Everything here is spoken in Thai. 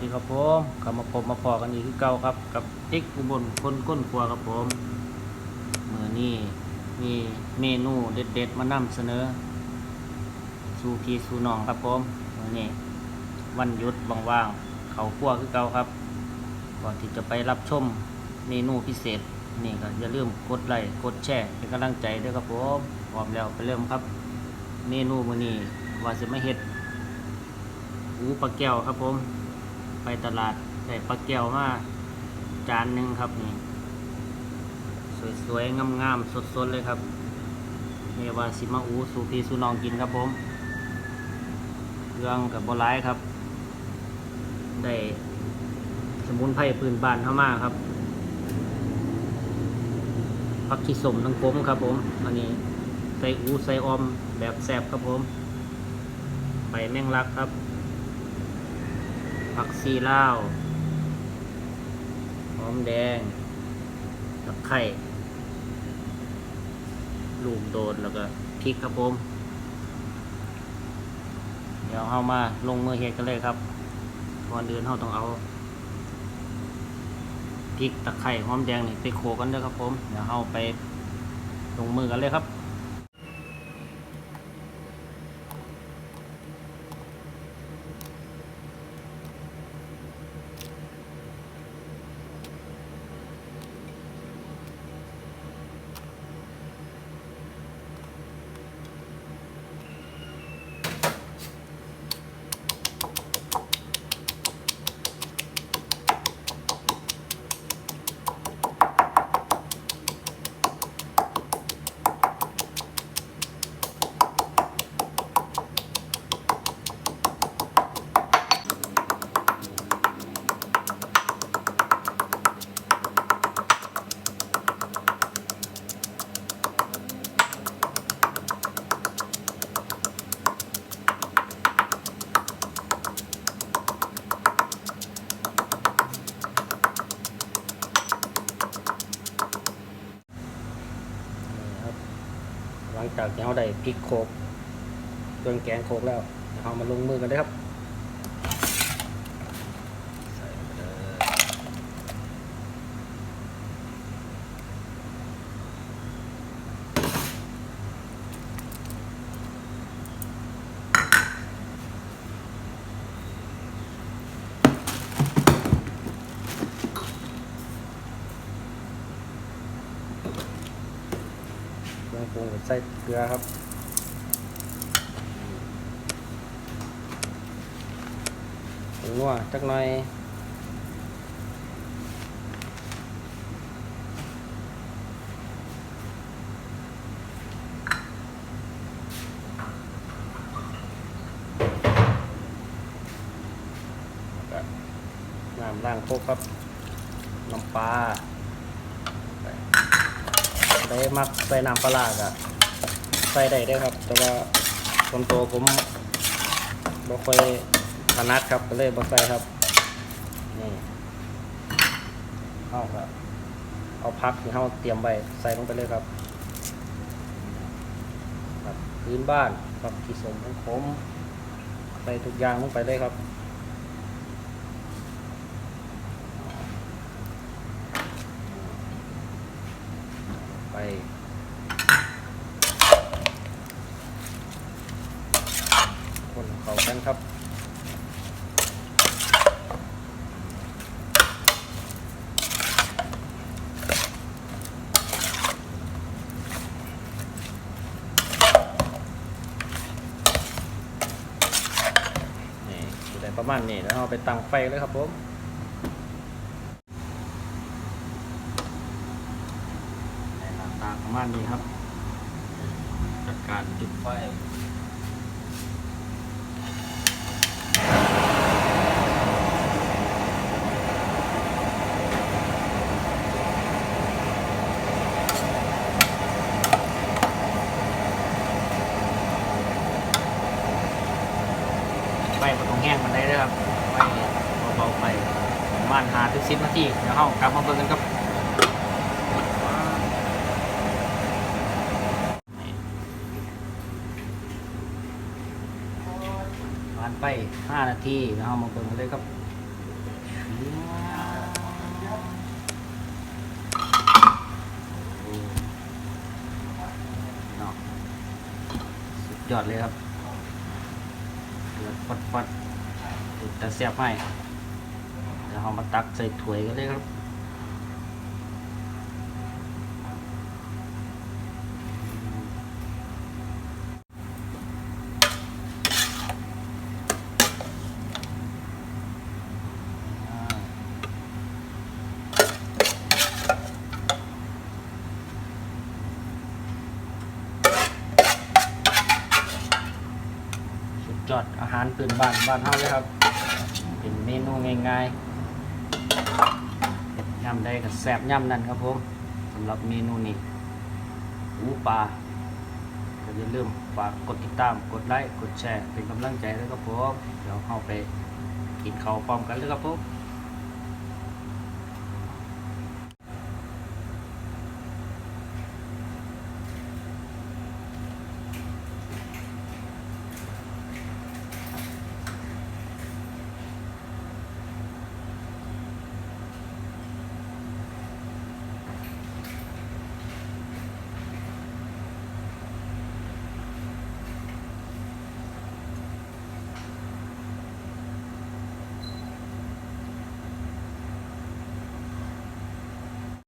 ดีครับผมกลับมาพบมาพอกันอีกคือเก่าครับ กับติ๊กอุบลคนก้นครัวครับผมมือนี้มีเมนูเด็ดๆ มานำเสนอ สู่พี่สู่น้องครับผมมือนี้วันหยุดว่างๆเขาครัวคือเก่าครับ ก่อนที่จะไปรับชมเมนูพิเศษ นี่ก็อย่าลืมกดไลค์กดแชร์เป็นกำลังใจด้วยครับผมพร้อมแล้วไปเริ่มครับ เมนูมือนี้ว่าสิมาเฮ็ดอูปลาแก้วครับผม ไปตลาดได้ปลาแก้วมาจานหนึ่งครับนี่ สวยๆ งามๆ สดๆ เลยครับนี่ว่าสิมาอูสูพีสูนองกินครับผม เครื่องกับบร้ายครับ ได้สมุนไพรพื้นบ้านเข้ามาครับผักชีสมทั้งผมครับผม อันนี้ใส่อูใส่ออมแบบแซบครับผมใบแมงลักครับ ผักซีลาวหอมแดงตะไคร่ลูกโดนแล้วก็พริกครับผม เดี๋ยวเอามาลงมือเฮ็ดกันเลยครับก่อนอื่นเราต้องเอาพริกตะไคร่หอมแดงนี่ไปโขกกันเด้อครับผม เดี๋ยวเราไปลงมือกันเลยครับ จากที่เราได้พริกโคกเครื่องแกงโคกแล้วเดี๋ยวเรามาลงมือกันเลยครับใส่ไปเลยเครื่องปรุง ใส่เกลือครับผงนัวจักหน่อยน้ำล้างโคกครับ น้ำปลาไปมักใส่น้ำปลาร้าก็ ใส่ได้เด้ครับ แต่ว่าส่วนตัวผมบ่ค่อยถนัดครับก็เลยบ่ใส่ครับนี่เอาครับเอาพักที่เราเตรียมไว้ใส่ลงไปเลยครับครับพื้นบ้านกับขีสมของผมใส่ทุกอย่างลงไปเลยครับ ไป คนเขากันครับ นี่อยู่ได้ ประมาณนี้แล้วเราไปตั้งไฟเลยครับผมในหน้าตาประมาณนี้ครับจัดการจุดไฟ้งมันได้เลยครับไว้เบาๆไปปรมานหาทุกซิปนาทีเดี๋ยวเข้ากลับมาเบิ่งกันครับผ่านไปห้านาทีเดี๋ยวเข้ามาเบิ่งกันเลยครับยอดเลยครับเดือดฟัดฟัด แต่เสียบให้เดี๋ยวเรามาตักใส่ถ้วยกันเลยครับสุดยอดอาหารพื้นบ้านบ้านเฮาเลยครับ เป็นเมนูง่ายๆย่ำได้กับแซบย่ำนั่นครับผมสำหรับเมนูนี้อูปลาก็อย่าลืมฝากกดติดตามกดไลค์กดแชร์เป็นกำลังใจด้วยครับผมเดี๋ยวเข้าไปกินข้าวพร้อมกันเลยครับผม